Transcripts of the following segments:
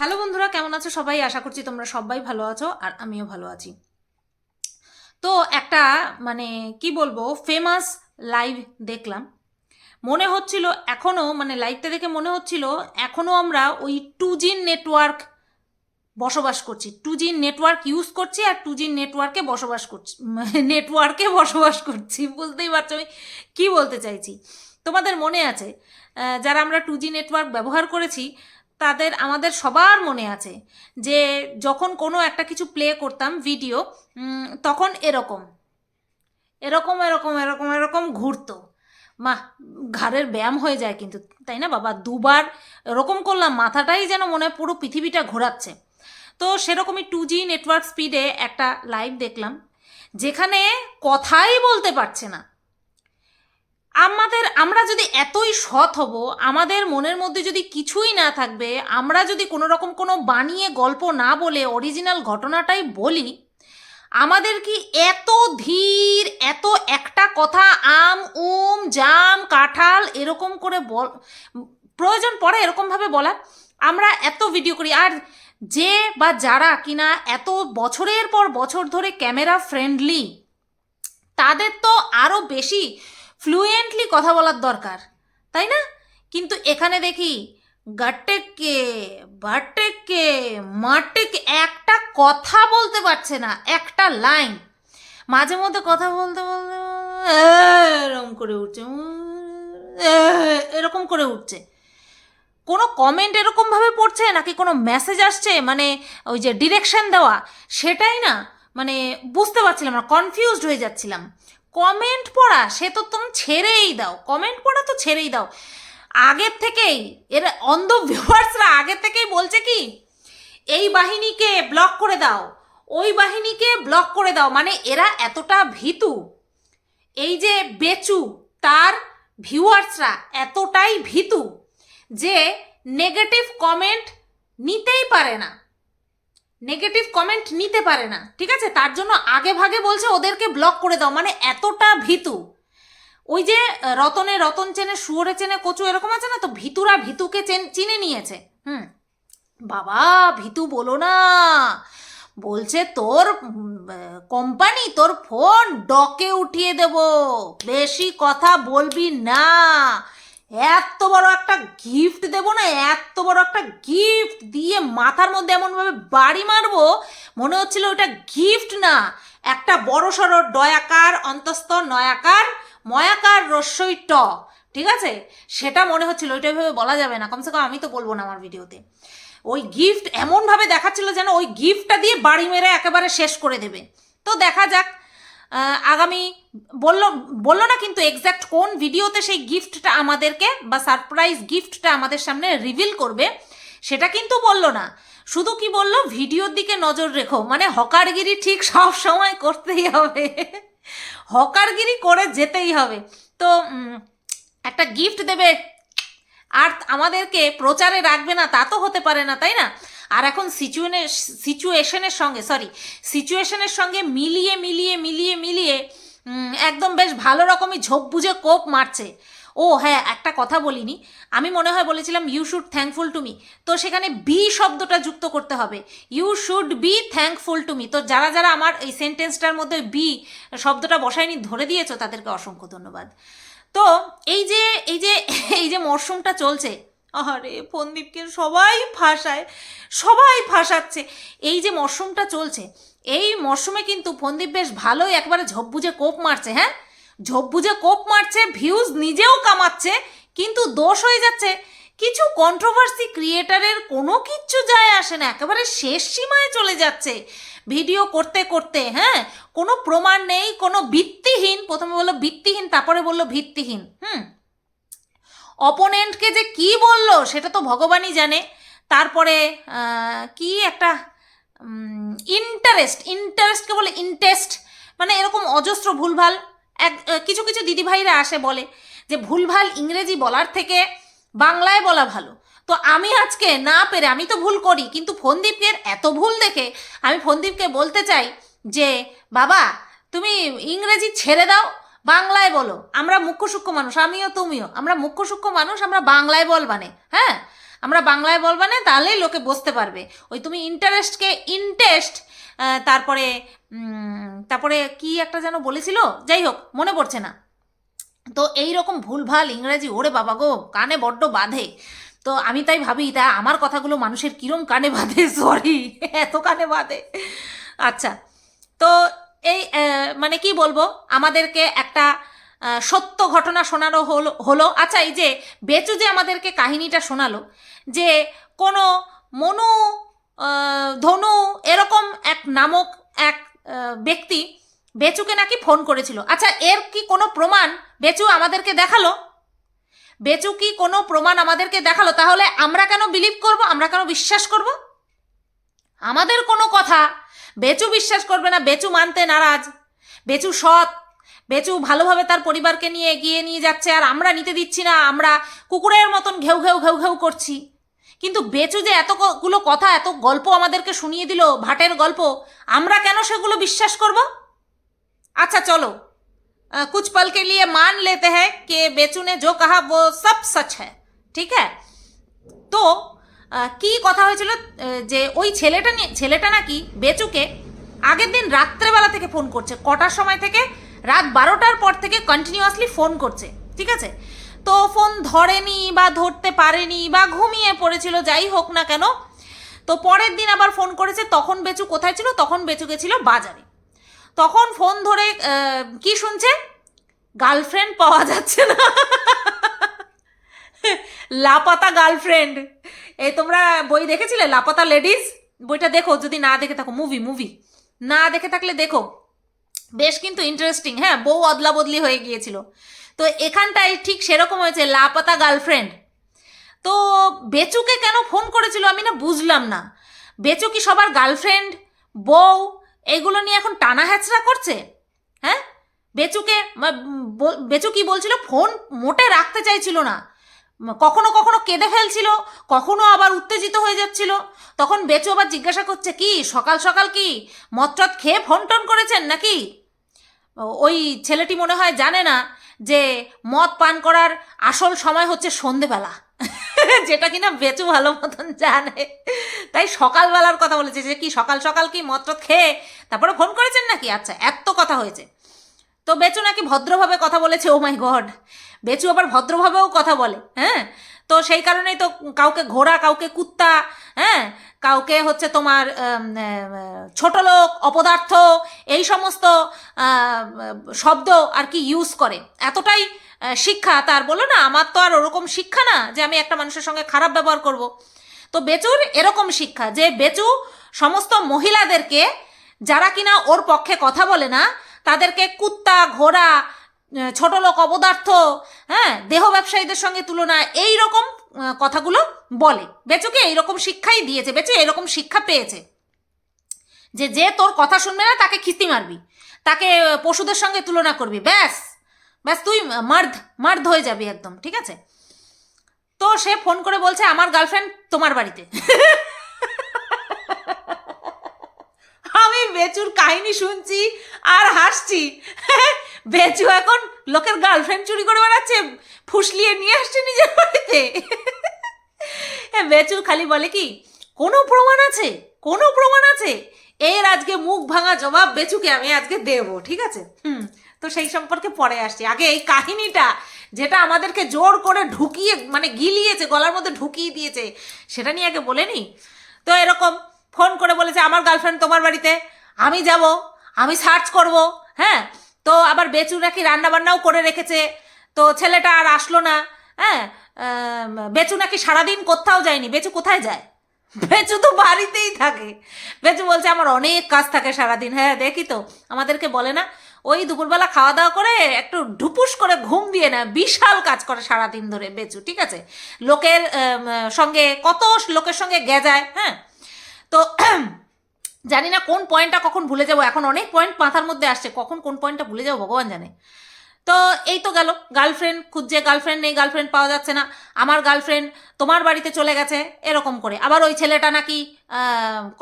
Hello বন্ধুরা, কেমন আছো সবাই? আশা করছি তোমরা সবাই ভালো আছো আর আমিও ভালো আছি। তো একটা মানে কি বলব ফেমাস লাইভ দেখলাম। মনে হচ্ছিল এখনও মানে লাইভটা দেখে মনে হচ্ছিল এখনও আমরা ওই টু জি নেটওয়ার্ক বসবাস করছি। টু জি নেটওয়ার্ক ইউজ করছি আর টু জি নেটওয়ার্কে বসবাস করছি নেটওয়ার্কে বসবাস করছি, বুঝতেই পারছ আমি কী বলতে চাইছি। তোমাদের মনে আছে যারা আমরা টু জি নেটওয়ার্ক ব্যবহার করেছি তাদের, আমাদের সবার মনে আছে যে যখন কোনো একটা কিছু প্লে করতাম ভিডিও তখন এরকম। এরকম এরকম এরকম এরকম ঘুরতো। মা ঘাড়ের ব্যায়াম হয়ে যায় কিন্তু, তাই না বাবা? দুবার এরকম করলাম, মাথাটাই যেন মনে হয় পুরো পৃথিবীটা ঘোরাচ্ছে। তো সেরকমই টু জি নেটওয়ার্ক স্পিডে একটা লাইভ দেখলাম, যেখানে কথাই বলতে পারছে না। আমাদের, আমরা যদি এতই সৎ হব, আমাদের মনের মধ্যে যদি কিছুই না থাকবে, আমরা যদি কোনো রকম কোনো বানিয়ে গল্প না বলে অরিজিনাল ঘটনাটাই বলি, আমাদের কি এত ধীর, এত একটা কথা আম, উম, জাম, কাঁঠাল এরকম করে বল, প্রয়োজন পড়ে এরকমভাবে বলা আমরা এত ভিডিও করি, আর যে বা যারা কিনা এত বছরের পর বছর ধরে ক্যামেরা ফ্রেন্ডলি তাদের তো আরও বেশি ফ্লুয়েন্টলি কথা বলার দরকার, তাই না? কিন্তু এখানে দেখি গাটেকে বাটেকে মাটেকে একটা কথা বলতে পারছে না, একটা লাইন মাঝে মধ্যে কথা বলতে বলতে এরকম করে উঠছে এরকম করে উঠছে। কোনো কমেন্ট এরকমভাবে পড়ছে নাকি কোনো মেসেজ আসছে? মানে ওই যে ডিরেকশন দেওয়া, সেটাই না মানে বুঝতে পারছিলাম না কনফিউজড হয়ে যাচ্ছিলাম। কমেন্ট পড়া, সে তো তুমি ছেড়েই দাও। কমেন্ট পড়া তো ছেড়েই দাও। আগের থেকেই, এর অন্ধ ভিউয়ার্সরা আগের থেকেই বলছে কি, এই বাহিনীকে ব্লক করে দাও, ওই বাহিনীকে ব্লক করে দাও। মানে এরা এতটা ভীতু। এই যে বেচু, তার ভিউয়ার্সরা এতটাই ভীতু যে নেগেটিভ কমেন্ট নিতেই পারে না। নেগেটিভ কমেন্ট নিতে পারে না, ঠিক আছে? তার জন্য আগে ভাগে বলছে, ওদেরকে ব্লক করে দাও। মানে এতটা ভীতু। ওই যে রতনে, রতন চেনে, শুয়োরে চেনে, কচু, এরকম আছে না? তো ভিতুরা ভিতুকে চেন- চিনে নিয়েছে। হুম। বাবা, ভিতু বলো না। বলছে, তোর কোম্পানি তোর ফোন ডকে উঠিয়ে দেব। বেশি কথা বলবি না। এত বড় একটা গিফট দেব না, এত বড় একটা গিফট দিয়ে মাথার মধ্যে এমনভাবে বাড়ি মারবো, মনে হচ্ছিল ওটা গিফট না। একটা বড় সড়ো ডয়াকার অন্তস্থ নয়াকার, ময়াকার রস্যই ট, ঠিক আছে? সেটা মনে হচ্ছিল, ওইটা ভেবে বলা যাবে না। কমসে কম আমি তো বলব না আমার ভিডিওতে। ওই গিফট এমনভাবে দেখাচ্ছিল যেন ওই গিফটটা দিয়ে বাড়ি মেরে একেবারে শেষ করে দেবে। তো দেখা যাক আগামী, বলল বলল না কিন্তু এক্স্যাক্ট কোন ভিডিওতে সেই গিফটটা আমাদেরকে বা সারপ্রাইজ গিফটটা আমাদের সামনে রিভিল করবে, সেটা কিন্তু বলল না। শুধু কি বলল? ভিডিওর দিকে নজর রেখো। মানে হকারগিরি ঠিক সব সময় করতেই হবে। হকারগিরি করে যেতেই হবে। তো একটা গিফট দেবে। আর আমাদেরকে প্রচারে রাখবে না, তা তো হতে পারে না, তাই না? আর এখন সিচুয়েনে সিচুয়েশনের সঙ্গে সরি সিচুয়েশনের সঙ্গে মিলিয়ে মিলিয়ে মিলিয়ে মিলিয়ে একদম বেশ ভালো রকমই ঝোপ বুঝে কোপ মারছে। ও হ্যাঁ একটা কথা বলিনি। আমি মনে হয় বলেছিলাম you should thankful to me তো সেখানে বি শব্দটা যুক্ত করতে হবে। You should be thankful to me তো যারা যারা আমার এই সেন্টেন্সটার মধ্যে বি শব্দটা বসায়নি, ধরে দিয়েছ, তাদেরকে অসংখ্য ধন্যবাদ। তো এই যে এই যে এই যে মরশুমটা চলছে আরে ফন্দীপকে সবাই ফাঁসায়, সবাই ফাঁসাচ্ছে। এই যে মরশুমটা চলছে, এই মরশুমে কিন্তু ফন্দীপ বেশ ভালোই একবারে ঝোপ বুঝে কোপ মারছে হ্যাঁ? ঝোপ বুঝে কোপ মারছে ভিউজ নিজেও কামাচ্ছে, কিন্তু দোষ হয়ে যাচ্ছে। কিছু কন্ট্রোভার্সি ক্রিয়েটারের কোনো কিচ্ছু যায় আসে না, একেবারে শেষ সীমায় চলে যাচ্ছে। ভিডিও করতে করতে হ্যাঁ? কোনো প্রমাণ নেই, কোনো ভিত্তিহীন, প্রথমে বলল ভিত্তিহীন, তারপরে বলল ভিত্তিহীন, হুম? অপোনেন্টকে যে কি বলল সেটা তো ভগবানই জানে। তারপরে কি একটা ইন্টারেস্ট ইন্টারেস্টকে বলে ইন্টেস্ট মানে এরকম অজস্র ভুলভাল। এক কিছু কিছু দিদিভাইরা আসে বলে যে, ভুলভাল ইংরেজি বলার থেকে বাংলায় বলা ভালো। তো আমি আজকে না পেরে, আমি তো ভুল করি, কিন্তু ফন্দীপের এত ভুল দেখে আমি ফন্দীপকে বলতে চাই যে, বাবা, তুমি ইংরেজি ছেড়ে দাও বাংলায় বলো। আমরা মুখ্য সূক্ষ্ম মানুষ, আমিও তুমিও। আমরা মুখ্য সূক্ষ্ম মানুষ, আমরা বাংলায় বলবানে হ্যাঁ? আমরা বাংলায় বলবে না তাহলেই লোকে বুঝতে পারবে। ওই তুমি ইন্টারেস্টকে ইন্টেস্ট তারপরে তারপরে কি একটা যেন বলেছিল? যাই হোক, মনে পড়ছে না। তো এই রকম ভুলভাল ইংরেজি, ওরে বাবা গো, কানে বড্ড বাঁধে। তো আমি তাই ভাবি, তা আমার কথাগুলো মানুষের কিরম কানে বাঁধে? সরি এত কানে বাঁধে। আচ্ছা তো এই মানে কি বলব? আমাদেরকে একটা সত্য ঘটনা শোনানো হলো হলো। আচ্ছা এই যে বেচু যে আমাদেরকে কাহিনীটা শোনালো, যে কোনো মনু ধনু এরকম এক নামক এক ব্যক্তি বেচুকে নাকি ফোন করেছিল। আচ্ছা এর কি কোনো প্রমাণ বেচু আমাদেরকে দেখাল? বেচু কি কোনো প্রমাণ আমাদেরকে দেখাল? তাহলে আমরা কেন বিলিভ করব? আমরা কেন বিশ্বাস করব? আমাদের কোনো কথা বেচু বিশ্বাস করবে না বেচু মানতে নারাজ বেচু সৎ বেচু ভালোভাবে তার পরিবারকে নিয়ে এগিয়ে নিয়ে যাচ্ছে আর আমরা নিতে দিচ্ছি না আমরা কুকুরের মতন ঘেউ ঘেউ ঘেউ ঘেউ করছি কিন্তু বেচু যে এতগুলো কথা এত গল্প আমাদেরকে শুনিয়ে দিল ভাটের গল্প আমরা কেন সেগুলো বিশ্বাস করব अच्छा चलो अ, कुछ पल के लिए मान लेते हैं कि बेचू ने जो कहा वो सब सच है ঠিক है তো আহ, কি কথা হয়েছিল? যে ওই ছেলেটা নিয়ে ছেলেটা নাকি বেচুকে আগের দিন রাত্রেবেলা থেকে ফোন করছে। কটার সময় থেকে? রাত বারোটার পর থেকে কন্টিনিউয়াসলি ফোন করছে। ঠিক আছে? তো ফোন ধরেনি বা ধরতে পারেনি বা ঘুমিয়ে পড়েছিল, যাই হোক না কেন, তো পরের দিন আবার ফোন করেছে, তখন বেচু কোথায় ছিল? তখন বেচু গেছিল বাজারে। তখন ফোন ধরে কি শুনছে? গার্লফ্রেন্ড পাওয়া যাচ্ছে না। লাপাতা গার্লফ্রেন্ড। এই তোমরা বই দেখেছিলে? লাপাতা লেডিস? বইটা দেখো, যদি না দেখে থাকো মুভি মুভি না দেখে থাকলে দেখো। বেশ কিন্তু ইন্টারেস্টিং হ্যাঁ বউ অদলা বদলি হয়ে গিয়েছিল। তো এখানটায় ঠিক সেরকম হয়েছে, লাপাতা গার্লফ্রেন্ড। তো বেচুকে কেন ফোন করেছিল আমি না বুঝলাম না। বেচু কি সবার গার্লফ্রেন্ড, বউ, এগুলো নিয়ে এখন টানা হ্যাচড়া করছে? হ্যাঁ? বেচুকে বেচু কি বলছিল? ফোন মোটে রাখতে চাইছিল না। কখনো কখনো কেঁদে ফেলছিল, কখনো আবার উত্তেজিত হয়ে যাচ্ছিল। তখন বেচু আবার জিজ্ঞাসা করছে, কি, সকাল সকাল কি? মদটদ খেয়ে ফোন টোন করেছেন নাকি? ওই ছেলেটি মনে হয় জানে না যে মদ পান করার আসল সময় হচ্ছে সন্ধেবেলা। যেটা কিনা বেচু ভালো মতন জানে। তাই সকালবেলার কথা বলেছে যে, কি, সকাল সকাল কি টদ খেয়ে তারপরে ফোন করেছেন নাকি? আচ্ছা এত কথা হয়েছে। তো বেচু নাকি ভদ্রভাবে কথা বলেছে, ও মাই গড বেচু আবার ভদ্রভাবেও কথা বলে হ্যাঁ? তো সেই কারণেই তো কাউকে ঘোড়া, কাউকে কুত্তা হ্যাঁ? কাউকে হচ্ছে তোমার ছোট লোক, অপদার্থ, এই সমস্ত শব্দ আর কি ইউজ করে। এতটাই শিক্ষা তার বলো না, আমার তো আর ওরকম শিক্ষা না যে আমি একটা মানুষের সঙ্গে খারাপ ব্যবহার করব। তো বেচুর এরকম শিক্ষা যে বেচু সমস্ত মহিলাদেরকে, যারা কিনা ওর পক্ষে কথা বলে না, তাদেরকে কুত্তা, ঘোড়া ছোট লোক অপদার্থ হ্যাঁ দেহ ব্যবসায়ীদের সঙ্গে তুলনা এই রকম কথাগুলো বলে। বেচুকে এইরকম শিক্ষাই দিয়েছে, বেচু এরকম শিক্ষা পেয়েছে। যে যে তোর কথা শুনবে না, তাকে খিস্তি মারবি। তাকে পশুদের সঙ্গে তুলনা করবি। ব্যাস ব্যাস তুই মার্দ মার্দ হয়ে যাবি একদম, ঠিক আছে? তো সে ফোন করে বলছে, আমার গার্লফ্রেন্ড তোমার বাড়িতে। আমি বেচুর কাহিনী শুনছি আর হাসছি। বেচু এখন লোকের গার্লফ্রেন্ড চুরি করে বেড়াচ্ছে ফুসলিয়ে নিয়ে আসছে নিজের বাড়িতে। হ্যাঁ, বেচুর খালি বলে কি কোনো প্রমাণ আছে কোনো প্রমাণ আছে? এর আজকে মুখ ভাঙা জবাব বেচুকে আমি আজকে দেব ঠিক আছে? হুম তো সেই সম্পর্কে পরে আসছি। আগে এই কাহিনীটা যেটা আমাদেরকে জোর করে ঢুকিয়ে মানে গিলিয়েছে গলার মধ্যে ঢুকিয়ে দিয়েছে সেটা নিয়ে আগে বলে নি তো এরকম ফোন করে বলেছে আমার গার্লফ্রেন্ড তোমার বাড়িতে আমি যাব আমি সার্চ করব হ্যাঁ? তো আবার বেচু নাকি রান্নাবান্নাও করে রেখেছে? তো ছেলেটা আর আসলো না। হ্যাঁ? বেচু নাকি সারাদিন কোথাও যায়নি? বেচু কোথায় যায়? বেচু তো বাড়িতেই থাকে। বেচু বলছে, আমার অনেক কাজ থাকে সারাদিন। হ্যাঁ দেখি তো। আমাদেরকে বলে না, ওই দুপুরবেলা খাওয়া দাওয়া করে একটু ঢুপুস করে ঘুম দিয়ে না, বিশাল কাজ করে সারাদিন ধরে বেচু, ঠিক আছে? লোকের সঙ্গে কত লোকের সঙ্গে গেজায় হ্যাঁ? তো জানি না কোন পয়েন্টটা কখন ভুলে যাব। এখন অনেক পয়েন্ট মাথার মধ্যে আসছে। কখন কোন পয়েন্টটা ভুলে যাব, ভগবান জানে। তো এই তো গেল। গার্লফ্রেন্ড খুঁজছে গার্লফ্রেন্ড নেই গার্লফ্রেন্ড পাওয়া যাচ্ছে না। আমার গার্লফ্রেন্ড তোমার বাড়িতে চলে গেছে, এরকম করে। আবার ওই ছেলেটা নাকি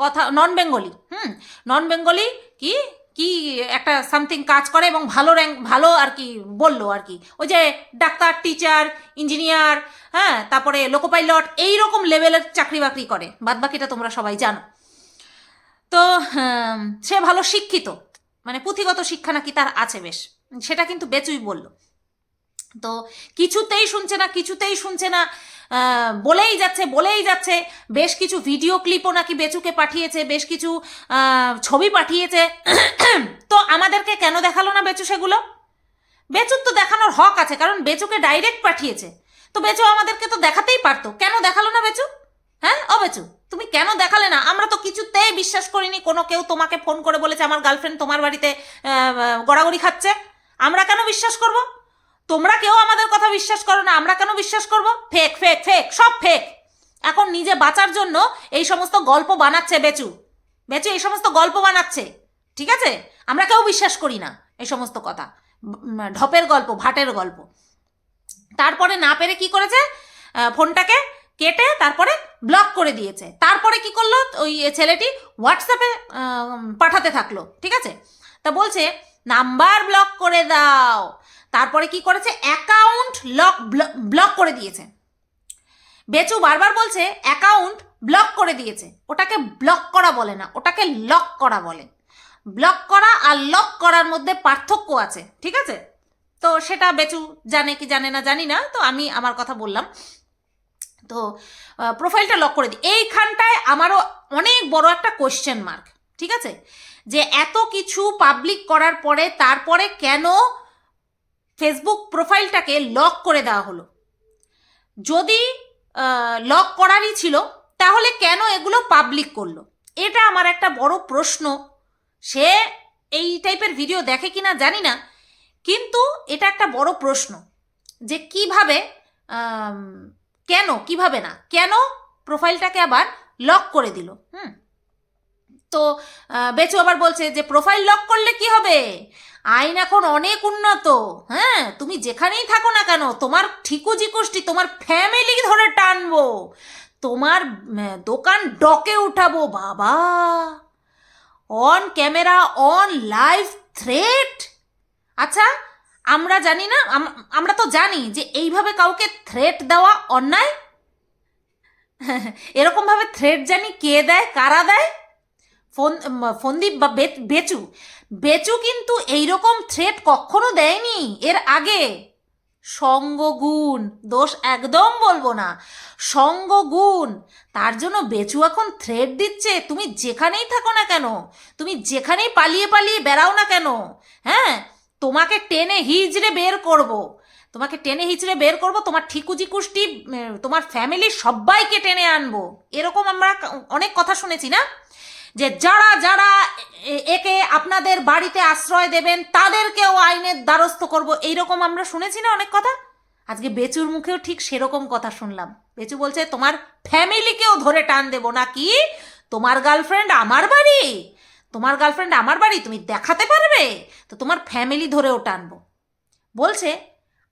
কথা নন বেঙ্গলি হুম? নন বেঙ্গলি কি কি একটা সামথিং কাজ করে এবং ভালো র্যাঙ্ক ভালো আর কি বলল আর কি। ওই যে ডাক্তার টিচার ইঞ্জিনিয়ার হ্যাঁ? তারপরে লোকোপাইলট এই রকম লেভেলের চাকরি বাকরি করে। বাদ বাকিটা তোমরা সবাই জানো। তো হ্যাঁ, সে ভালো শিক্ষিত। মানে পুঁথিগত শিক্ষা নাকি তার আছে বেশ। সেটা কিন্তু বেচুই বলল। তো কিছুতেই শুনছে না কিছুতেই শুনছে না বলেই যাচ্ছে বলেই যাচ্ছে। বেশ কিছু ভিডিও ক্লিপও নাকি বেচুকে পাঠিয়েছে বেশ কিছু ছবি পাঠিয়েছে। তো আমাদেরকে কেন দেখাল না বেচু সেগুলো? বেচুর তো দেখানোর হক আছে কারণ বেচুকে ডাইরেক্ট পাঠিয়েছে। তো বেচু আমাদেরকে তো দেখাতেই পারতো। কেন দেখাল না বেচু? হ্যাঁ ও বেচু তুমি কেন দেখালে না? আমরা তো কিছুতেই বিশ্বাস করিনি কোনো কেউ তোমাকে ফোন করে বলেছে আমার গার্লফ্রেন্ড তোমার বাড়িতে গড়াগড়ি খাচ্ছে। আমরা কেন বিশ্বাস করব? তোমরা কেউ আমাদের কথা বিশ্বাস করো না, আমরা কেন বিশ্বাস করব? ফেক ফেক ফেক, সব ফেক। এখন নিজে বাঁচার জন্য এই সমস্ত গল্প বানাচ্ছে বেচু। বেচু, এই সমস্ত গল্প বানাচ্ছে, ঠিক আছে? আমরা কেউ বিশ্বাস করি না এই সমস্ত কথা। ঢপের গল্প, ভাটের গল্প। তারপরে না পেরে কি করেছে? ফোনটাকে কেটে তারপরে ব্লক করে দিয়েছে। তারপরে কি করল? ওই ছেলেটি হোয়াটসঅ্যাপে পাঠাতে থাকল, ঠিক আছে? তা বলছে নাম্বার ব্লক করে দাও। তারপরে কি করেছে? অ্যাকাউন্ট লক ব্লক করে দিয়েছে। বেচু বারবার বলছে অ্যাকাউন্ট ব্লক করে দিয়েছে। ওটাকে ব্লক করা বলে না, ওটাকে লক করা বলে। ব্লক করা আর লক করার মধ্যে পার্থক্য আছে, ঠিক আছে? তো সেটা বেচু জানে কি জানে না জানি না, তো আমি আমার কথা বললাম। তো প্রোফাইলটা লক করে দিই। এইখানটায় আমারও অনেক বড় একটা কোয়েশ্চেন মার্ক ঠিক আছে? যে এত কিছু পাবলিক করার পরে তারপরে কেন ফেসবুক প্রোফাইলটাকে লক করে দেওয়া হলো? যদি লক করারই ছিল, তাহলে কেন এগুলো পাবলিক করল? এটা আমার একটা বড় প্রশ্ন। সে এই টাইপের ভিডিও দেখে কিনা জানি না, কিন্তু এটা একটা বড় প্রশ্ন। যে কীভাবে কেন? কীভাবে না? কেন? প্রোফাইলটাকে আবার লক করে দিল। হুম। তো বেচু আবার বলছে যে, প্রোফাইল লক করলে কি হবে? আইন এখন অনেক উন্নত। হ্যাঁ তুমি যেখানেই থাকো না কেন, তোমার ঠিকুজি গোষ্ঠী তোমার ফ্যামিলি ধরে টানবো। তোমার দোকান ডকে উঠাবো, বাবা। On camera on live threat আচ্ছা আমরা জানি না, আম- আমরা তো জানি যে এইভাবে কাউকে থ্রেট দেওয়া অন্যায়। এরকমভাবে থ্রেট জানি কে দেয়, কারা দেয়? ফোন ফন্দীপ বে- বেচু। বেচু কিন্তু এইরকম থ্রেট কখনো দেয়নি। এর আগে সঙ্গগুণ, দোষ একদম বলব না, সঙ্গগুণ। তার জন্য বেচু এখন থ্রেট দিচ্ছে, তুমি যেখানেই থাকো না কেন, তুমি যেখানেই পালিয়ে পালিয়ে বেড়াও না কেন হ্যাঁ? তোমাকে টেনে হিজড়ে বের করব। তোমাকে টেনে হিচড়ে বের করব, তোমার ঠিকুজি কুষ্টি তোমার ফ্যামিলির সবাইকে টেনে আনব। এরকম আমরা অনেক কথা শুনেছি না? যে যারা যারা একে আপনাদের বাড়িতে আশ্রয় দেবেন, তাদেরকেও আইনের দ্বারস্থ করব। এইরকম আমরা শুনেছি না অনেক কথা? আজকে বেচুর মুখেও ঠিক সেরকম কথা শুনলাম। বেচু বলছে, তোমার ফ্যামিলিকেও ধরে টান দেবো নাকি? তোমার গার্লফ্রেন্ড আমার বাড়ি? তোমার গার্লফ্রেন্ড আমার বাড়ি, তুমি দেখাতে পারবে? তো তোমার ফ্যামিলি ধরে ধরেও টানবো বলছে,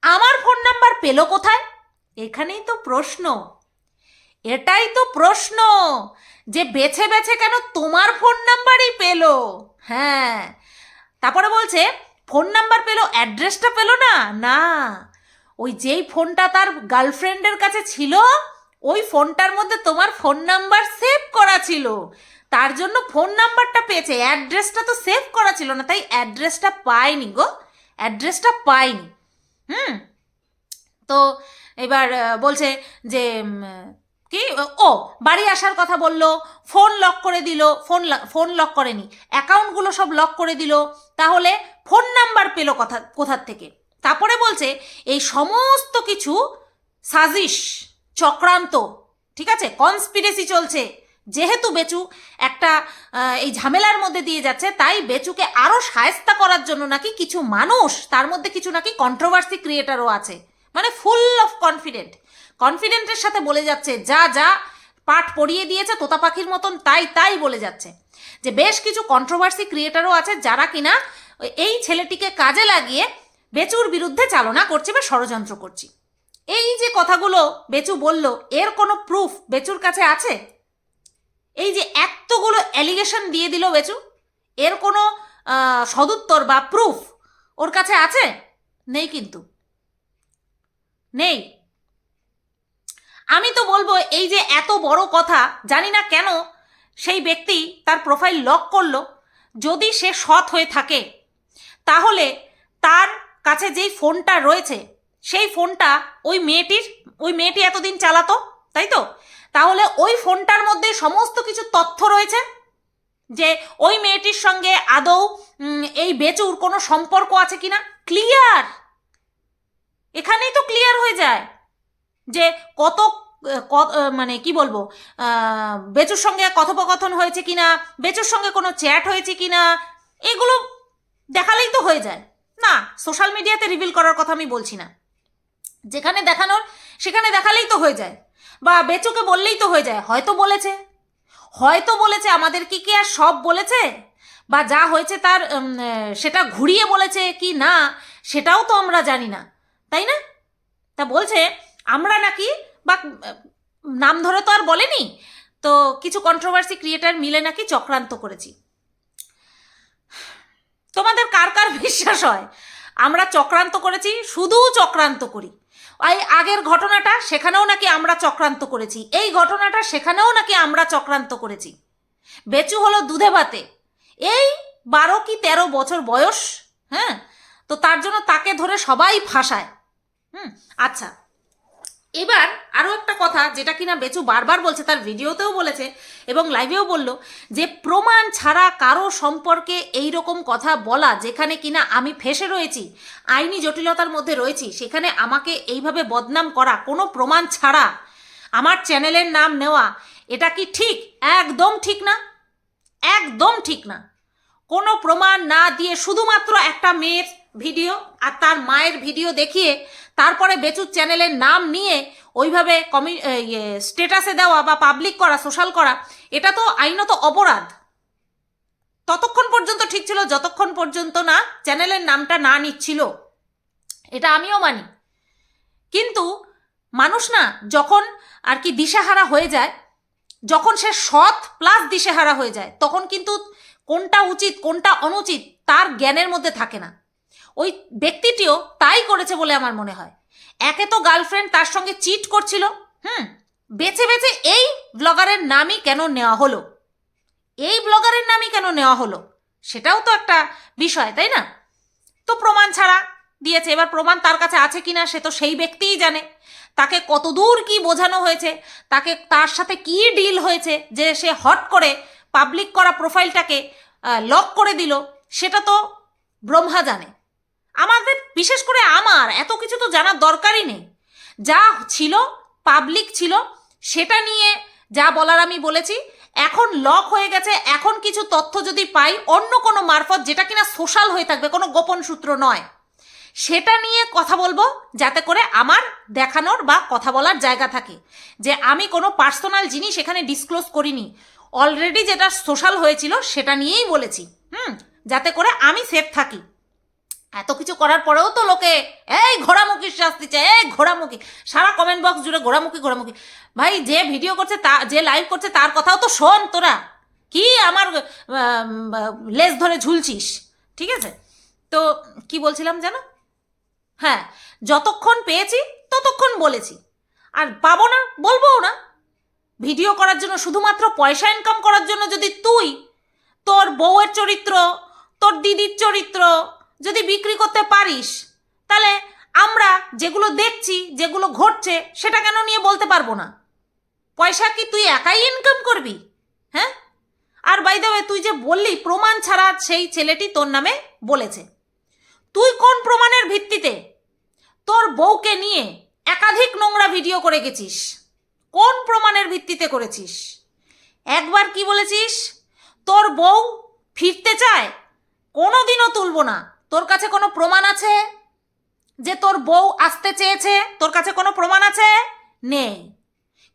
আমার ফোন নাম্বার পেল কোথায়? এখানেই তো প্রশ্ন। এটাই তো প্রশ্ন যে বেছে বেছে কেন তোমার ফোন নাম্বারই পেল। হ্যাঁ। তারপরে বলছে ফোন নাম্বার পেল অ্যাড্রেসটা পেল না? না। ওই যেই ফোনটা তার গার্লফ্রেন্ডের কাছে ছিল, ওই ফোনটার মধ্যে তোমার ফোন নাম্বার সেভ করা ছিল। তার জন্য ফোন নাম্বারটা পেয়েছে। অ্যাড্রেসটা তো সেভ করা ছিল না, তাই অ্যাড্রেসটা পায়নি গো। অ্যাড্রেসটা পায়নি হুম? তো এবার বলছে যে কি? ও বাড়ি আসার কথা বলল ফোন লক করে দিল ফোন ফোন লক করেনি। অ্যাকাউন্টগুলো সব লক করে দিল। তাহলে ফোন নাম্বার পেল কথা, কোথার থেকে? তারপরে বলছে, এই সমস্ত কিছু সাজিশ, চক্রান্ত, ঠিক আছে? কনস্পিরেসি চলছে। যেহেতু বেচু একটা এই ঝামেলার মধ্যে দিয়ে যাচ্ছে, তাই বেচুকে আরও সায়স্তা করার জন্য নাকি কিছু মানুষ, তার মধ্যে কিছু নাকি কন্ট্রোভার্সি ক্রিয়েটারও আছে। মানে ফুল অফ কনফিডেন্ট কনফিডেন্টের সাথে বলে যাচ্ছে, যা যা পাঠ পড়িয়ে দিয়েছে তোতা পাখির মতন, তাই তাই বলে যাচ্ছে। যে বেশ কিছু কন্ট্রোভার্সি ক্রিয়েটারও আছে যারা কিনা এই ছেলেটিকে কাজে লাগিয়ে বেচুর বিরুদ্ধে চালনা করছে বা ষড়যন্ত্র করছি। এই যে কথাগুলো বেচু বলল, এর কোনো প্রুফ বেচুর কাছে আছে? এই যে এতগুলো অ্যালিগেশন দিয়ে দিল বেচু, এর কোনো সদুত্তর বা প্রুফ ওর কাছে আছে? নেই কিন্তু। নেই। আমি তো বলব, এই যে এত বড় কথা, জানি না কেন সেই ব্যক্তি তার প্রোফাইল লক করল। যদি সে সৎ হয়ে থাকে, তাহলে তার কাছে যেই ফোনটা রয়েছে, সেই ফোনটা ওই মেয়েটির, ওই মেয়েটি এতদিন চালাতো? তাই তো তাহলে ওই ফোনটার মধ্যে সমস্ত কিছু তথ্য রয়েছে? যে ওই মেয়েটির সঙ্গে আদৌ এই বেচুর কোনো সম্পর্ক আছে কিনা? ক্লিয়ার এখানেই তো ক্লিয়ার হয়ে যায় যে কত মানে কি বলব বেচুর সঙ্গে কথোপকথন হয়েছে কিনা? বেচুর সঙ্গে কোনো চ্যাট হয়েছে কিনা? এগুলো দেখালেই তো হয়ে যায়। না সোশ্যাল মিডিয়াতে রিভিল করার কথা আমি বলছি না। যেখানে দেখানোর, সেখানে দেখালেই তো হয়ে যায়। বা বেচুকে বললেই তো হয়ে যায়, হয়তো বলেছে। হয়তো বলেছে, আমাদের কি কি আর সব বলেছে? বা যা হয়েছে তার সেটা ঘুরিয়ে বলেছে কি না, সেটাও তো আমরা জানি না, তাই না? তা বলছে, আমরা নাকি, বা নাম ধরে তো আর বলেনি? তো কিছু কন্ট্রোভার্সি ক্রিয়েটার মিলে নাকি চক্রান্ত করেছি। তোমাদের কার কার বিশ্বাস হয়? আমরা চক্রান্ত করেছি, শুধু চক্রান্ত করি। এই আগের ঘটনাটা সেখানেও নাকি আমরা চক্রান্ত করেছি। এই ঘটনাটা সেখানেও নাকি আমরা চক্রান্ত করেছি। বেচু হলো দুধে ভাতে। এই বারো কি তেরো বছর বয়স? হ্যাঁ? তো তার জন্য তাকে ধরে সবাই ফাঁসায়। হুম? আচ্ছা। এবার আরও একটা কথা যেটা কিনা বেচু বারবার বলছে, তার ভিডিওতেও বলেছে এবং লাইভেও বলল যে প্রমাণ ছাড়া কারও সম্পর্কে এই রকম কথা বলা যেখানে কিনা আমি ফেসে রয়েছি, আইনি জটিলতার মধ্যে রয়েছি, সেখানে আমাকে এইভাবে বদনাম করা, কোনো প্রমাণ ছাড়া। আমার চ্যানেলের নাম নেওয়া, এটা কি ঠিক? একদম ঠিক না। একদম ঠিক না। কোনো প্রমাণ না দিয়ে শুধুমাত্র একটা মেয়ের ভিডিও আর তার মায়ের ভিডিও দেখিয়ে তারপরে বেচুর চ্যানেলের নাম নিয়ে ওইভাবে কমি স্টেটাসে দেওয়া বা পাবলিক করা সোশ্যাল করা, এটা তো আইনত অপরাধ। ততক্ষণ পর্যন্ত ঠিক ছিল, যতক্ষণ পর্যন্ত না চ্যানেলের নামটা না নিচ্ছিল। এটা আমিও মানি। কিন্তু মানুষ না যখন আর কি দিশেহারা হয়ে যায়, যখন সে সৎ প্লাস দিশেহারা হয়ে যায়, তখন কিন্তু কোনটা উচিত, কোনটা অনুচিত তার জ্ঞানের মধ্যে থাকে না। ওই ব্যক্তিটিও তাই করেছে বলে আমার মনে হয়। একে তো গার্লফ্রেন্ড তার সঙ্গে চিট করছিল। হুম, বেছে বেছে এই ব্লগারের নামই কেন নেওয়া হলো? এই ব্লগারের নামই কেন নেওয়া হলো? সেটাও তো একটা বিষয়, তাই না? তো প্রমাণ ছাড়া দিয়েছে। এবার প্রমাণ তার কাছে আছে কি না সে তো সেই ব্যক্তিই জানে। তাকে কতদূর কি বোঝানো হয়েছে, তাকে তার সাথে কি ডিল হয়েছে, যে সে হট করে পাবলিক করা প্রোফাইলটাকে লক করে দিল, সেটা তো ব্রহ্মা জানে। আমাদের, বিশেষ করে আমার, এত কিছু তো জানার দরকারই নেই। যা ছিল পাবলিক ছিল, সেটা নিয়ে যা বলার আমি বলেছি, এখন লক হয়ে গেছে, এখন কিছু তথ্য যদি পাই, অন্য কোনো মারফত যেটা কিনা সোশ্যাল হয়ে থাকবে, কোনো গোপন সূত্র নয়। সেটা নিয়ে কথা বলব, যাতে করে আমার দেখানোর বা কথা বলার জায়গা থাকে। যে আমি কোনো পার্সোনাল জিনিস এখানে ডিসক্লোজ করিনি। অলরেডি যেটা সোশ্যাল হয়েছিল, সেটা নিয়েই বলেছি। হুম, যাতে করে আমি সেফ থাকি। এত কিছু করার পরেও তো লোকে এই ঘোড়ামুখির শাস্তি চায় এই ঘোড়ামুখী। সারা কমেন্ট বক্স জুড়ে ঘোড়ামুখী ঘোড়ামুখী। ভাই যে ভিডিও করছে তা যে লাইভ করছে তার কথাও তো শোন তোরা। কি আমার আম, লেজ ধরে ঝুলছিস ঠিক আছে? তো কি বলছিলাম জানো? হ্যাঁ যতক্ষণ পেয়েছি ততক্ষণ বলেছি। আর পাবো না বলবোও না। ভিডিও করার জন্য শুধুমাত্র পয়সা ইনকাম করার জন্য যদি তুই তোর বউয়ের চরিত্র তোর দিদির চরিত্র যদি বিক্রি করতে পারিস, তাহলে আমরা যেগুলো দেখছি, যেগুলো ঘটছে, সেটা কেন নিয়ে বলতে পারব না? পয়সা কি তুই একাই ইনকাম করবি? হ্যাঁ? আর বাই দ্য তুই যে বললি, প্রমাণ ছাড়া সেই ছেলেটি তোর নামে বলেছে। তুই কোন প্রমাণের ভিত্তিতে তোর বউকে নিয়ে একাধিক নোংরা ভিডিও করে গেছিস? কোন প্রমাণের ভিত্তিতে করেছিস? একবার কি বলেছিস? তোর বউ ফিরতে চায়, কোনোদিনও তুলবো না। তোর কাছে কোনো প্রমাণ আছে? যে তোর বউ আসতে চেয়েছে? তোর কাছে কোনো প্রমাণ আছে? নেই।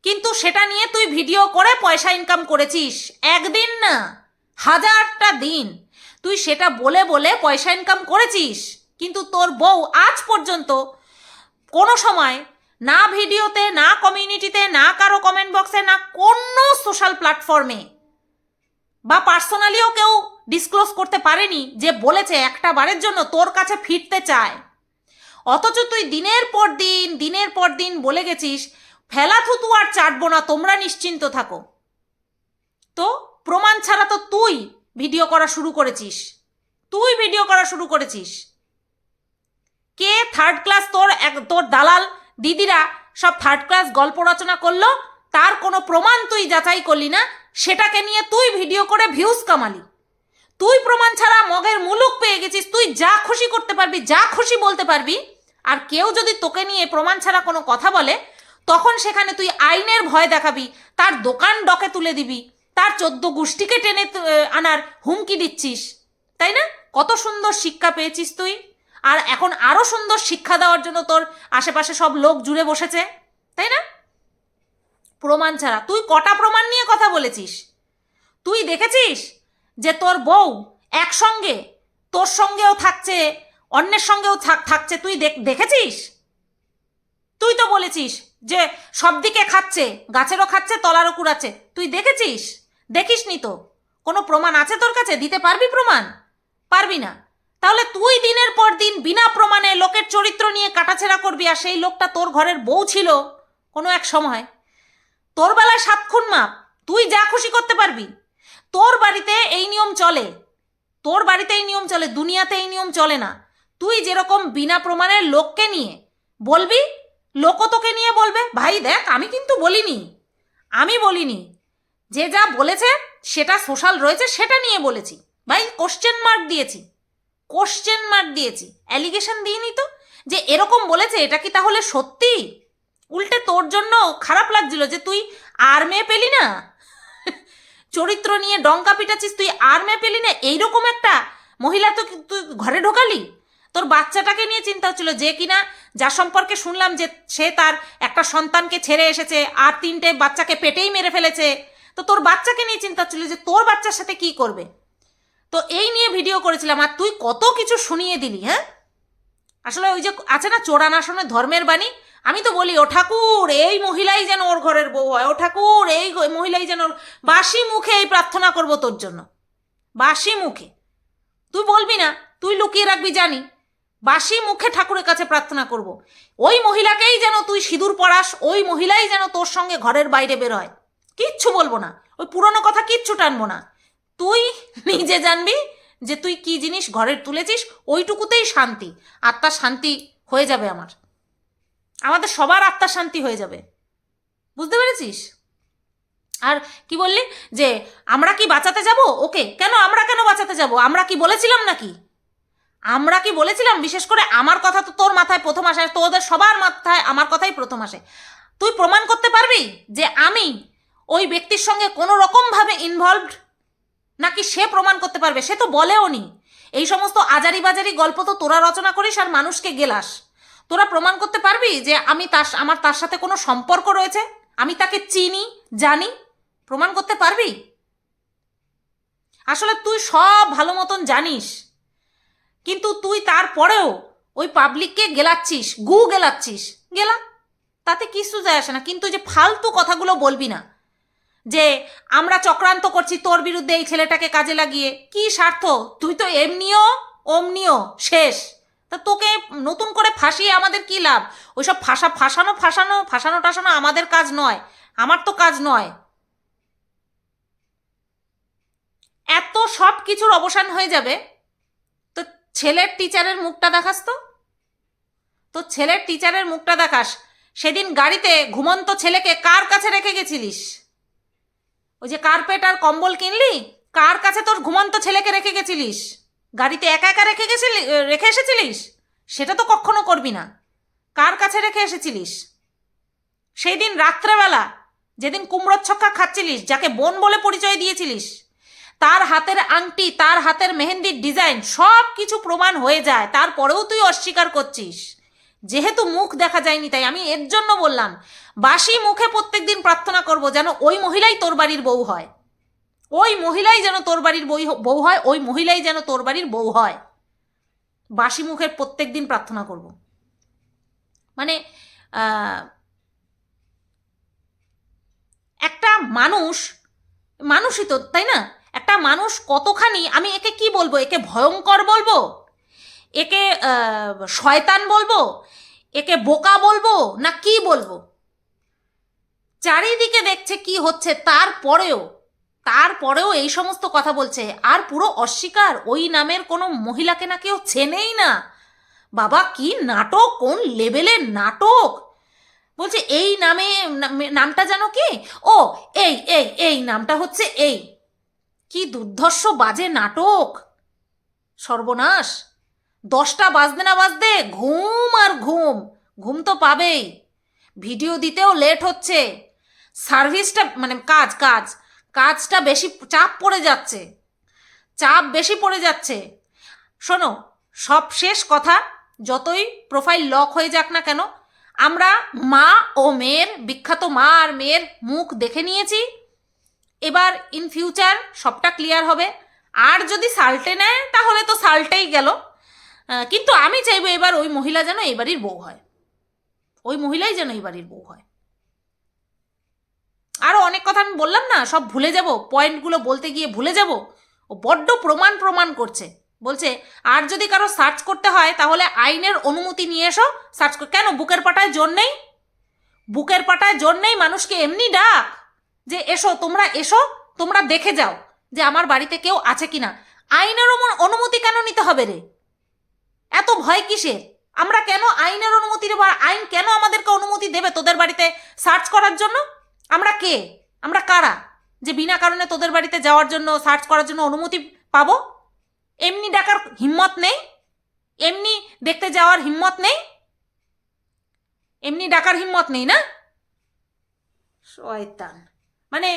কিন্তু সেটা নিয়ে তুই ভিডিও করে পয়সা ইনকাম করেছিস। একদিন না, হাজারটা দিন। তুই সেটা বলে বলে পয়সা ইনকাম করেছিস। কিন্তু তোর বউ আজ পর্যন্ত কোনো সময় না ভিডিওতে, না কমিউনিটিতে না কারও কমেন্ট বক্সে না কোনো সোশ্যাল প্ল্যাটফর্মে বা পার্সোনালিও কেউ ডিসক্লোজ করতে পারেনি যে বলেছে একটা বারের জন্য তোর কাছে ফিরতে চায়। অথচ তুই দিনের পর দিন, দিনের পর দিন বলে গেছিস, ফেলা থুতু আর চাটবো না, তোমরা নিশ্চিন্ত থাকো। তো প্রমাণ ছাড়া তো তুই ভিডিও করা শুরু করেছিস। তুই ভিডিও করা শুরু করেছিস। কে থার্ড ক্লাস তোর এক, তোর দালাল, দিদিরা সব থার্ড ক্লাস গল্প রচনা করল, তার কোনো প্রমাণ তুই যাচাই করলি না, সেটাকে নিয়ে তুই ভিডিও করে ভিউজ কামালি। তুই প্রমাণ ছাড়া মগের মুলুক পেয়ে গেছিস। তুই যা খুশি করতে পারবি, যা খুশি বলতে পারবি। আর কেউ যদি তোকে নিয়ে প্রমাণ ছাড়া কোনো কথা বলে, তখন সেখানে তুই আইনের ভয় দেখাবি, তার দোকান ডকে তুলে দিবি, তার চোদ্দ গোষ্ঠীকে টেনে আনার হুমকি দিচ্ছিস। তাই না? কত সুন্দর শিক্ষা পেয়েছিস তুই। আর এখন আরও সুন্দর শিক্ষা দেওয়ার জন্য তোর আশেপাশে সব লোক জুড়ে বসেছে। তাই না? প্রমাণ ছাড়া। তুই কটা প্রমাণ নিয়ে কথা বলেছিস? তুই দেখেছিস? যে তোর বউ একসঙ্গে, তোর সঙ্গেও থাকছে, অন্যের সঙ্গেও থাক- থাকছে, তুই দেখ- দেখেছিস? তুই তো বলেছিস যে সব দিকে খাচ্ছে, গাছেরও খাচ্ছে, তলারও কুড়াচ্ছে, তুই দেখেছিস? দেখিসনি তো। কোনো প্রমাণ আছে তোর কাছে? দিতে পারবি প্রমাণ? পারবি না। তাহলে তুই দিনের পর দিন বিনা প্রমাণে লোকের চরিত্র নিয়ে কাটাছেড়া করবি আর সেই লোকটা তোর ঘরের বউ ছিল কোনো এক সময়। তোর বেলায় সাত খুন মাপ, তুই যা খুশি করতে পারবি। তোর বাড়িতে এই নিয়ম চলে। তোর বাড়িতে এই নিয়ম চলে, দুনিয়াতে এই নিয়ম চলে না। তুই যেরকম বিনা প্রমাণের লোককে নিয়ে বলবি, লোকও তোকে নিয়ে বলবে, ভাই, দেখ, আমি কিন্তু বলিনি। আমি বলিনি। যে যা বলেছে, সেটা সোশ্যাল রয়েছে, সেটা নিয়ে বলেছি। ভাই কোশ্চেন মার্ক দিয়েছি। কোশ্চেন মার্ক দিয়েছি। অ্যালিগেশন দিইনি তো? যে এরকম বলেছে, এটা কি তাহলে সত্যি? উল্টে তোর জন্য খারাপ লাগছিল যে তুই আর মেয়ে পেলি না? চরিত্র নিয়ে ডঙ্কা পিটাচ্ছিস, তুই আর মেয়ে পেলি না? এইরকম একটা মহিলা তো তুই ঘরে ঢোকালি? তোর বাচ্চাটাকে নিয়ে চিন্তা হচ্ছিল যে কিনা, যা সম্পর্কে শুনলাম যে সে তার একটা সন্তানকে ছেড়ে এসেছে আর তিনটে বাচ্চাকে পেটেই মেরে ফেলেছে। তো তোর বাচ্চাকে নিয়ে চিন্তা হচ্ছিল যে তোর বাচ্চার সাথে কি করবে? তো এই নিয়ে ভিডিও করেছিলাম, আর তুই কত কিছু শুনিয়ে দিলি হ্যাঁ? আসলে ওই যে আছে না চোরান আসনে ধর্মের বাণী? আমি তো বলি, ও ঠাকুর, এই মহিলাই যেন ওর ঘরের বউ হয়। ও ঠাকুর, এই মহিলাই যেন ওর- বাসি মুখে এই প্রার্থনা করব তোর জন্য। বাসি মুখে। তুই বলবি না, তুই লুকিয়ে রাখবি জানি। বাসি মুখে ঠাকুরের কাছে প্রার্থনা করব। ওই মহিলাকেই যেন তুই সিঁদুর পড়াস ওই মহিলাই যেন তোর সঙ্গে ঘরের বাইরে বের হয়। কিচ্ছু বলব না। ওই পুরনো কথা কিচ্ছু টানবো না। তুই নিজে জানবি যে তুই কি জিনিস ঘরের তুলেছিস, ওইটুকুতেই শান্তি। আত্মার শান্তি হয়ে যাবে আমার। আমাদের সবার আত্মার শান্তি হয়ে যাবে। বুঝতে পেরেছিস? আর কি বললি? যে আমরা কি বাঁচাতে যাব? ওকে, কেন আমরা কেন বাঁচাতে যাব? আমরা কি বলেছিলাম নাকি? আমরা কি বলেছিলাম? বিশেষ করে আমার কথা তো তোর মাথায় প্রথম আসে, তোদের সবার মাথায় আমার কথাই প্রথম আসে। তুই প্রমাণ করতে পারবি যে আমি ওই ব্যক্তির সঙ্গে কোনো রকমভাবে ইনভলভড নাকি সে প্রমাণ করতে পারবে? সে তো বলেও নি এই সমস্ত আজারি বাজারি গল্প তো তোরা রচনা করিস আর মানুষকে গেলাস। তোরা প্রমাণ করতে পারবি যে আমি তার আমার তার সাথে কোনো সম্পর্ক রয়েছে? আমি তাকে চিনি, জানি। প্রমাণ করতে পারবি? আসলে তুই সব ভালো মতন জানিস। কিন্তু তুই তারপরেও ওই পাবলিককে গেলাচ্ছিস, গু গেলাচ্ছিস। গেলা। তাতে কিছু যায় আসে না। কিন্তু যে ফালতু কথাগুলো বলবি না, যে আমরা চক্রান্ত করছি তোর বিরুদ্ধে এই ছেলেটাকে কাজে লাগিয়ে, কি স্বার্থ? তুই তো এমনিও অমনিও শেষ। তা তোকে নতুন করে ফাঁসিয়ে আমাদের কি লাভ? ওইসব ফাঁসা, ফাঁসানো ফাঁসানো ফাঁসানো, টাসানো আমাদের কাজ নয়। আমার তো কাজ নয়। এত সব কিছুর অবসান হয়ে যাবে? তো ছেলের টিচারের মুখটা দেখাস তো। তো ছেলের টিচারের মুখটা দেখাস। সেদিন গাড়িতে ঘুমন্ত ছেলেকে কার কাছে রেখে গেছিলিস? ওই যে কার্পেট আর কম্বল কিনলি? কার কাছে তোর ঘুমন্ত ছেলেকে রেখে গেছিলিস? গাড়িতে একা একা রেখে গেছিলি রেখে এসেছিলিস? সেটা তো কখনো করবি না। কার কাছে রেখে এসেছিলিস? সেই দিন রাত্রেবেলা যেদিন কুমড়োর ছক্কা খাচ্ছিলিস, যাকে বোন বলে পরিচয় দিয়েছিলিস, তার হাতের আংটি, তার হাতের মেহেন্দির ডিজাইন, সব কিছু প্রমাণ হয়ে যায়। তারপরেও তুই অস্বীকার করছিস। যেহেতু মুখ দেখা যায়নি, তাই আমি এর জন্য বললাম, বাসি মুখে প্রত্যেকদিন প্রার্থনা করব যেন ওই মহিলাই তোর বাড়ির বউ হয়। ওই মহিলাই যেন তোর বাড়ির বই বউ হয়, ওই মহিলাই যেন তোর বাড়ির বউ হয়। বাসি মুখের প্রত্যেক দিন প্রার্থনা করব। মানে একটা মানুষ, মানুষই তো, তাই না? একটা মানুষ কতখানি, আমি একে কি বলব? একে ভয়ঙ্কর বলব? একে শয়তান বলব? একে বোকা বলব? না কি বলব? চারিদিকে দেখছে কি হচ্ছে, তারপরেও তারপরেও এই সমস্ত কথা বলছে। আর পুরো অস্বীকার ওই নামের কোনো মহিলাকে না কেউ চেনেই না। বাবা, কি নাটক, কোন লেভেলের নাটক? বলছে, এই নামে নামে- নামটা জানো কি? ও, এই এই এই নামটা হচ্ছে এই। কি দুর্ধর্ষ বাজে নাটক। সর্বনাশ। দশটা বাজতে না বাজতে ঘুম আর ঘুম। ঘুম তো পাবেই। ভিডিও দিতেও লেট হচ্ছে। সার্ভিসটা মানে কাজ কাজ। কাজটা বেশি চাপ পড়ে যাচ্ছে। চাপ বেশি পড়ে যাচ্ছে। শোনো, সব শেষ কথা যতই প্রোফাইল লক হয়ে যাক না কেন, আমরা মা ও মেয়ের, বিখ্যাত মা আর মেয়ের মুখ দেখে নিয়েছি। এবার ইন ফিউচার সবটা ক্লিয়ার হবে। আর যদি সাল্টে নেয়, তাহলে তো সাল্টেই গেল। কিন্তু আমি চাইব এবার ওই মহিলা যেন এই বাড়ির বউ হয়। ওই মহিলাই যেন এই বউ হয়। আরও অনেক কথা আমি বললাম না, সব ভুলে যাব পয়েন্টগুলো বলতে গিয়ে ভুলে যাব। ও বড্ড প্রমাণ প্রমাণ করছে। বলছে, আর যদি কারও সার্চ করতে হয়, তাহলে আইনের অনুমতি নিয়ে এসো সার্চ কর কেন, বুকের পাটায় জোর নেই? বুকের পাটায় জোর নেই মানুষকে এমনি ডাক যে, এসো, তোমরা এসো, তোমরা দেখে যাও যে আমার বাড়িতে কেউ আছে কি না আইনের অনু- অনুমতি কেন নিতে হবে রে? এত ভয় কিসের? আমরা কেন আইনের অনুমতি নেব আর আইন কেন আমাদেরকে অনুমতি দেবে তোদের বাড়িতে সার্চ করার জন্য? আমরা কে? আমরা কারা? যে বিনা কারণে তোদের বাড়িতে যাওয়ার জন্য সার্চ করার জন্য অনুমতি পাবো? এমনি ডাকার হিম্মত নেই? এমনি দেখতে যাওয়ার হিম্মত নেই? এমনি ডাকার হিম্মত নেই না? শয়তান। মানে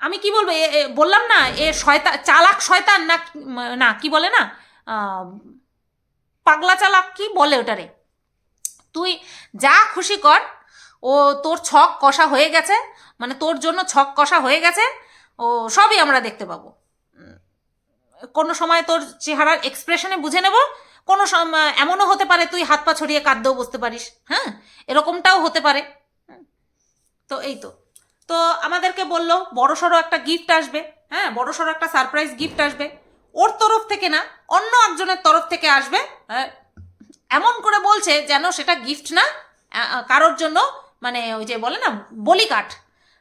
আমি কি বলব? বললাম না, এ শয়তান চালাক শয়তান না না, কি বলে না? পাগলা চালাক কি বলে ওটারে? তুই যা খুশি কর ও তোর ছক কষা হয়ে গেছে? মানে তোর জন্য ছক কষা হয়ে গেছে? ও সবই আমরা দেখতে পাবো। কোনো সময় তোর চেহারার এক্সপ্রেশনে বুঝে নেব? কোনো সময় এমনও হতে পারে তুই হাত পা ছড়িয়ে কাঁদতেও বসতে পারিস হ্যাঁ? এরকমটাও হতে পারে। তো এই তো। তো আমাদেরকে বলল বড় সড়ো একটা গিফট আসবে হ্যাঁ? বড় সড়ো একটা সারপ্রাইজ গিফট আসবে। ওর তরফ থেকে না অন্য একজনের তরফ থেকে আসবে হ্যাঁ, এমন করে বলছে যেন সেটা গিফট না কারোর জন্য মানে ওই যে বলে না বলি কাঠ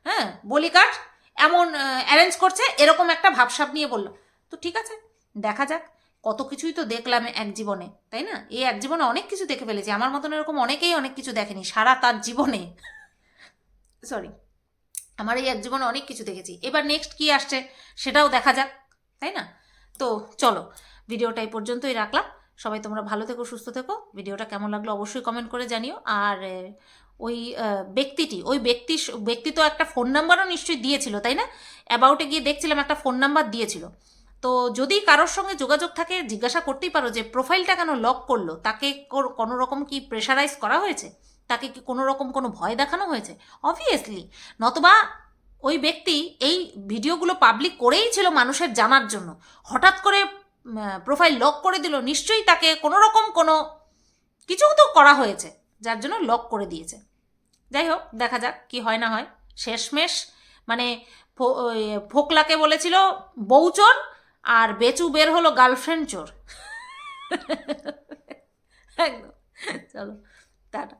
হ্যাঁ বলি কাঠ এমন অ্যারেঞ্জ করছে, এরকম একটা ভাবসাব নিয়ে বলল। তো ঠিক আছে, দেখা যাক, কত কিছুই তো দেখলাম এক জীবনে, তাই না? এই এক জীবনে অনেক কিছু দেখে ফেলেছি, আমার মতন এরকম অনেকেই অনেক কিছু দেখেনি, সারা তার জীবনে। সরি আমার এই এক জীবনে অনেক কিছু দেখেছি। এবার নেক্সট কি আসছে, সেটাও দেখা যাক, তাই না? তো চলো, ভিডিওটা এই পর্যন্তই রাখলাম। সবাই তোমরা ভালো থেকো, সুস্থ থেকো। ভিডিওটা কেমন লাগল অবশ্যই কমেন্ট করে জানিও। আর ওই ব্যক্তিটি, ওই ব্যক্তি ব্যক্তি তো একটা ফোন নাম্বারও নিশ্চয়ই দিয়েছিল, তাই না? অ্যাবাউটে গিয়ে দেখছিলাম একটা ফোন নাম্বার দিয়েছিল। তো যদি কারোর সঙ্গে যোগাযোগ থাকে, জিজ্ঞাসা করতেই পারো যে প্রোফাইলটা কেন লক করল? তাকে কোনো রকম কি প্রেশারাইজ করা হয়েছে? তাকে কি কোনো রকম কোনো ভয় দেখানো হয়েছে? অবভিয়াসলি নতবা ওই ব্যক্তি এই ভিডিওগুলো পাবলিক করেই ছিল মানুষের জানার জন্য। হঠাৎ করে প্রোফাইল লক করে দিল, নিশ্চয়ই তাকে কোনো রকম কোনো কিছু তো করা হয়েছে। যার জন্য লক করে দিয়েছে। যাই হোক, দেখা যাক কি হয় না হয়। শেষমেশ মানে ফোকলাকে বলেছিল, বউ চোর আর বেচু বের হলো গার্লফ্রেন্ড চোর। একদম। চলো, টাটা।